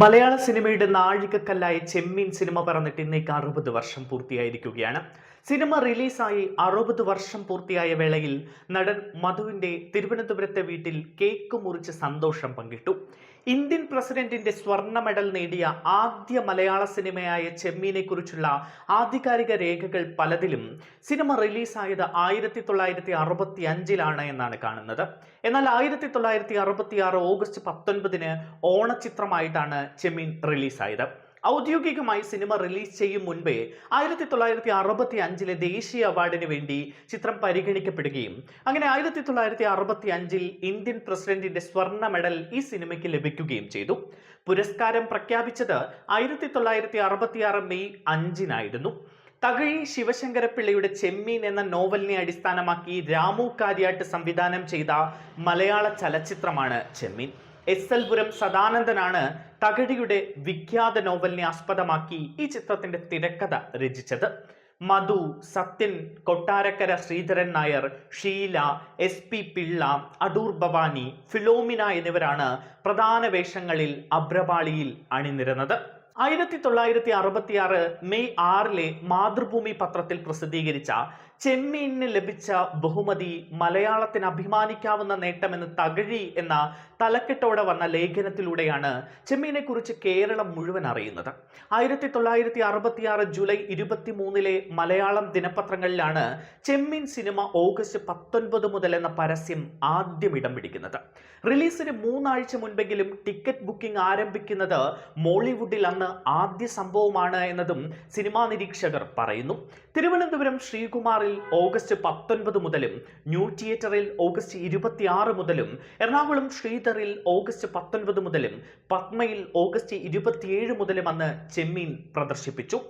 മലയാള സിനിമയുടെ നാഴികക്കല്ലായ ചെമ്മീൻ സിനിമ പറഞ്ഞിട്ട് ഇന്നേക്ക് അറുപത് വർഷം പൂർത്തിയായിരിക്കുകയാണ്. സിനിമ റിലീസായി അറുപത് വർഷം പൂർത്തിയായ വേളയിൽ നടൻ മധുവിന്റെ തിരുവനന്തപുരത്തെ വീട്ടിൽ കേക്ക് മുറിച്ച് സന്തോഷം പങ്കിട്ടു. ഇന്ത്യൻ പ്രസിഡന്റിന്റെ സ്വർണ മെഡൽ നേടിയ ആദ്യ മലയാള സിനിമയായ ചെമ്മീനെ കുറിച്ചുള്ള ആധികാരിക രേഖകൾ പലതിലും സിനിമ റിലീസായത് ആയിരത്തി തൊള്ളായിരത്തി അറുപത്തി അഞ്ചിലാണ് എന്നാണ് കാണുന്നത്. എന്നാൽ ആയിരത്തി തൊള്ളായിരത്തി അറുപത്തി ആറ് ഓഗസ്റ്റ് പത്തൊൻപതിന് ഓണച്ചിത്രമായിട്ടാണ് ചെമ്മീൻ റിലീസായത്. ഔദ്യോഗികമായി സിനിമ റിലീസ് ചെയ്യും മുൻപേ ആയിരത്തി തൊള്ളായിരത്തി അറുപത്തി അഞ്ചിലെ ദേശീയ അവാർഡിന് വേണ്ടി ചിത്രം പരിഗണിക്കപ്പെടുകയും അങ്ങനെ ആയിരത്തി തൊള്ളായിരത്തി അറുപത്തി അഞ്ചിൽ ഇന്ത്യൻ പ്രസിഡന്റിന്റെ സ്വർണ മെഡൽ ഈ സിനിമയ്ക്ക് ലഭിക്കുകയും ചെയ്തു. പുരസ്കാരം പ്രഖ്യാപിച്ചത് ആയിരത്തി തൊള്ളായിരത്തി അറുപത്തി ആറ് മെയ് അഞ്ചിനായിരുന്നു. തകഴി ശിവശങ്കരപ്പിള്ളയുടെ ചെമ്മീൻ എന്ന നോവലിനെ അടിസ്ഥാനമാക്കി രാമു കാര്യാട്ട് സംവിധാനം ചെയ്ത മലയാള ചലച്ചിത്രമാണ് ചെമ്മീൻ. എസ് എൽ പുരം സദാനന്ദനാണ് തകഴിയുടെ വിഖ്യാത നോവലിനെ ആസ്പദമാക്കി ഈ ചിത്രത്തിന്റെ തിരക്കഥ രചിച്ചത്. മധു സത്യൻ കൊട്ടാരക്കര ശ്രീധരൻ നായർ ഷീല എസ് പി പിള്ള അടൂർ ഭവാനി ഫിലോമിന എന്നിവരാണ് പ്രധാന വേഷങ്ങളിൽ അബ്രപാളിയിൽ അണിനിരുന്നത്. ആയിരത്തി തൊള്ളായിരത്തി അറുപത്തി ആറ് മെയ് ആറിലെ മാതൃഭൂമി പത്രത്തിൽ പ്രസിദ്ധീകരിച്ച ചെമ്മീനിന് ലഭിച്ച ബഹുമതി മലയാളത്തിന് അഭിമാനിക്കാവുന്ന നേട്ടമെന്ന് തകഴി എന്ന തലക്കെട്ടോടെ വന്ന ലേഖനത്തിലൂടെയാണ് ചെമ്മീനെ കുറിച്ച് കേരളം മുഴുവൻ അറിയുന്നത്. ആയിരത്തി തൊള്ളായിരത്തി അറുപത്തി ആറ് ജൂലൈ ഇരുപത്തി മൂന്നിലെ മലയാളം ദിനപത്രങ്ങളിലാണ് ചെമ്മീൻ സിനിമ ഓഗസ്റ്റ് പത്തൊൻപത് മുതൽ എന്ന പരസ്യം ആദ്യം ഇടം പിടിക്കുന്നത്. റിലീസിന് മൂന്നാഴ്ച മുൻപെങ്കിലും ടിക്കറ്റ് ബുക്കിംഗ് ആരംഭിക്കുന്നത് മോളിവുഡിൽ അന്ന് ആദ്യ സംഭവമാണ് എന്നതും സിനിമാ നിരീക്ഷകർ പറയുന്നു. തിരുവനന്തപുരം ശ്രീകുമാറിൽ ഓഗസ്റ്റ് പത്തൊൻപത് മുതലും ന്യൂ തിയേറ്ററിൽ ഓഗസ്റ്റ് ഇരുപത്തിയാറ് മുതലും എറണാകുളം ശ്രീധറിൽ ഓഗസ്റ്റ് പത്തൊൻപത് മുതലും പത്മയിൽ ഓഗസ്റ്റ് ഇരുപത്തിയേഴ് മുതലും അന്ന് ചെമ്മീൻ പ്രദർശിപ്പിച്ചു.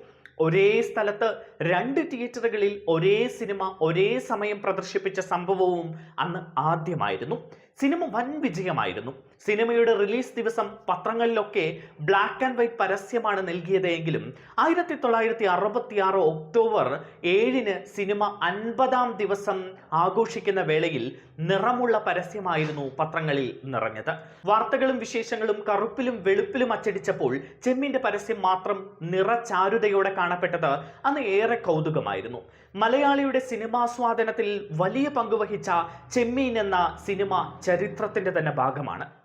ഒരേ സ്ഥലത്ത് രണ്ട് തിയേറ്ററുകളിൽ ഒരേ സിനിമ ഒരേ സമയം പ്രദർശിപ്പിച്ച സംഭവവും അന്ന് ആദ്യമായിരുന്നു. സിനിമ വൻ വിജയമായിരുന്നു. സിനിമയുടെ റിലീസ് ദിവസം പത്രങ്ങളിലൊക്കെ ബ്ലാക്ക് ആൻഡ് വൈറ്റ് പരസ്യമാണ് നൽകിയത് എങ്കിലും ആയിരത്തി തൊള്ളായിരത്തി അറുപത്തി ആറ് ഒക്ടോബർ ഏഴിന് സിനിമ അൻപതാം ദിവസം ആഘോഷിക്കുന്ന വേളയിൽ നിറമുള്ള പരസ്യമായിരുന്നു പത്രങ്ങളിൽ നിറഞ്ഞത്. വാർത്തകളും വിശേഷങ്ങളും കറുപ്പിലും വെളുപ്പിലും അച്ചടിച്ചപ്പോൾ ചെമ്മിന്റെ പരസ്യം മാത്രം നിറചാരുതയോടെ കാണപ്പെട്ടത് അന്ന് ഏറെ കൗതുകമായിരുന്നു. മലയാളിയുടെ സിനിമാസ്വാദനത്തിൽ വലിയ പങ്കുവഹിച്ച ചെമ്മീൻ എന്ന സിനിമ ചരിത്രത്തിന്റെ തന്നെ ഭാഗമാണ്.